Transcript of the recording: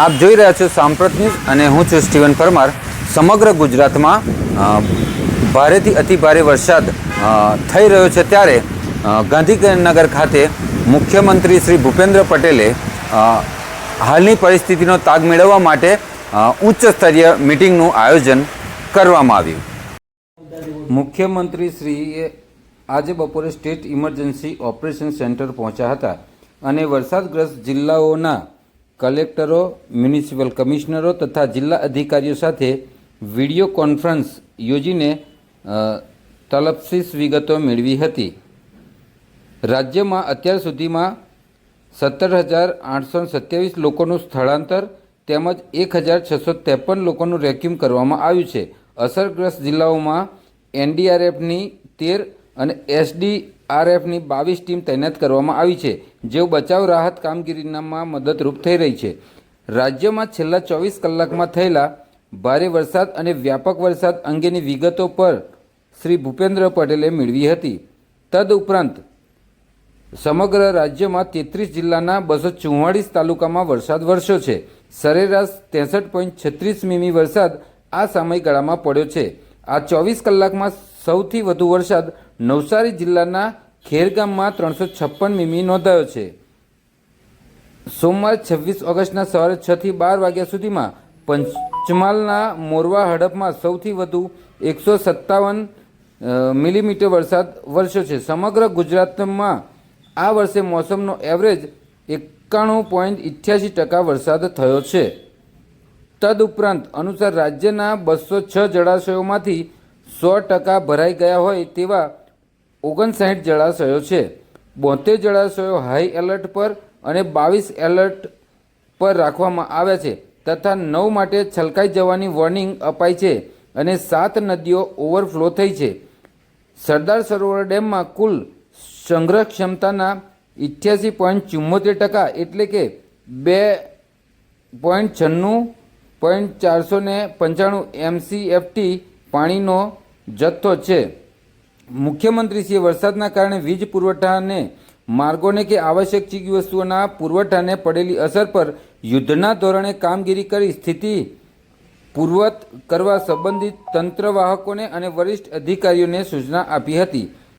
આપ જોઈ રહ્યા છો સાંપ્રત ન્યૂઝ અને હું છું સ્ટીવન પરમાર. સમગ્ર ગુજરાતમાં ભારેથી અતિ ભારે વરસાદ થઈ રહ્યો છે ત્યારે ગાંધીનગર ખાતે મુખ્યમંત્રી શ્રી ભૂપેન્દ્ર પટેલે હાલની પરિસ્થિતિનો તાગ મેળવવા માટે ઉચ્ચ સ્તરીય મિટિંગનું આયોજન કરવામાં આવ્યું. મુખ્યમંત્રી શ્રીએ આજે બપોરે સ્ટેટ ઇમરજન્સી ઓપરેશન સેન્ટર પહોંચ્યા હતા અને વરસાદગ્રસ્ત જિલ્લાઓના કલેક્ટરો, મ્યુનિસિપલ કમિશનરો તથા જિલ્લા અધિકારીઓ સાથે વીડિયો કોન્ફરન્સ યોજીને તલપસીસ વિગતો મેળવી હતી. રાજ્યમાં અત્યાર સુધીમાં સત્તર હજાર આઠસો સત્યાવીસ લોકોનું સ્થળાંતર તેમજ એક હજાર છસો ત્રેપન લોકોનું રેક્યુમ કરવામાં આવ્યું છે. અસરગ્રસ્ત જિલ્લાઓમાં એનડીઆરએફની તેર અને એસડીઆરએફની બાવીસ ટીમ તૈનાત કરવામાં આવી છે, જેઓ બચાવ રાહત કામગીરીમાં મદદરૂપ થઈ રહી છે. રાજ્યમાં છેલ્લા ચોવીસ કલાકમાં થયેલા ભારે વરસાદ અને વ્યાપક વરસાદ અંગેની વિગતો પર શ્રી ભૂપેન્દ્ર પટેલે મેળવી હતી. તદઉપરાંત, સમગ્ર રાજ્યમાં તેત્રીસ જિલ્લાના બસો ચુમ્માળીસ તાલુકામાં વરસાદ વરસ્યો છે. સરેરાશ ત્રેસઠ પોઈન્ટ છત્રીસ મીમી વરસાદ આ સમયગાળામાં પડ્યો છે. આ ચોવીસ કલાકમાં સૌથી વધુ વરસાદ નવસારી જિલ્લાના ખેરગામમાં ત્રણસો છપ્પન મીમી નોંધાયો છે. સોમવાર છવ્વીસ ઓગસ્ટના સવારે છ થી બાર વાગ્યા સુધીમાં પંચમહાલના મોરવા હડપમાં સૌથી વધુ એકસો સત્તાવન મિલીમીટર વરસાદ વરસ્યો છે. સમગ્ર ગુજરાતમાં આ વર્ષે મોસમનો એવરેજ એકાણું પોઈન્ટ ઇઠ્યાસી ટકા વરસાદ થયો છે. તદઉપરાંત અનુસાર રાજ્યના બસો છ જળાશયોમાંથી સો ટકા ભરાઈ ગયા હોય તેવા ઓગણસાઠ જળાશયો છે. બોતેર જળાશયો હાઈ એલર્ટ પર અને બાવીસ એલર્ટ પર રાખવામાં આવ્યા છે તથા નવ માટે છલકાઈ જવાની વોર્નિંગ અપાઈ છે અને સાત નદીઓ ઓવરફ્લો થઈ છે. સરદાર સરોવર ડેમમાં કુલ સંગ્રહ ક્ષમતાના ઇઠ્યાસી પોઈન્ટ ચુમ્મોતેર ટકા એટલે કે બે પોઈન્ટ છન્નું, પોઈન્ટ ચારસો ને પંચાણું એમસીએફટી પાણીનો જથ્થો છે. મુખ્યમંત્રીશ્રીએ વરસાદના કારણે વીજ પુરવઠાને માર્ગોને કે આવશ્યક ચીજવસ્તુઓના પુરવઠાને પડેલી અસર પર યુદ્ધના ધોરણે કામગીરી કરી સ્થિતિ પૂર્વત કરવા સંબંધિત તંત્રવાહકોને અને વરિષ્ઠ અધિકારીઓને સૂચના આપી હતી.